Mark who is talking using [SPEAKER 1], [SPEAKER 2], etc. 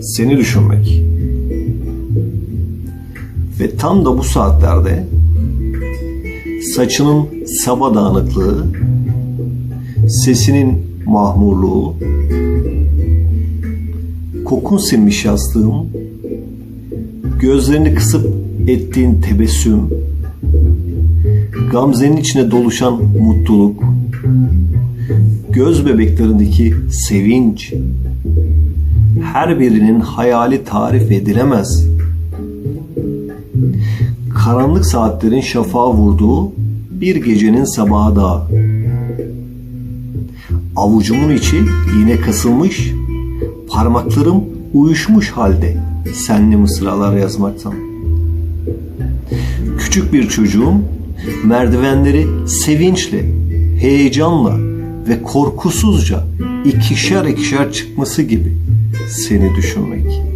[SPEAKER 1] seni düşünmek. Ve tam da bu saatlerde saçının saba dağınıklığı, sesinin mahmurluğu, kokun sinmiş yastığım, gözlerini kısıp ettiğin tebessüm, gamzenin içine doluşan mutluluk, göz bebeklerindeki sevinç, her birinin hayali tarif edilemez. Karanlık saatlerin şafağa vurduğu bir gecenin sabahı daha. Avucumun içi yine kasılmış, parmaklarım uyuşmuş halde senli mısralar yazmaktan. Küçük bir çocuğum merdivenleri sevinçle, heyecanla ve korkusuzca ikişer ikişer çıkması gibi seni düşünmek.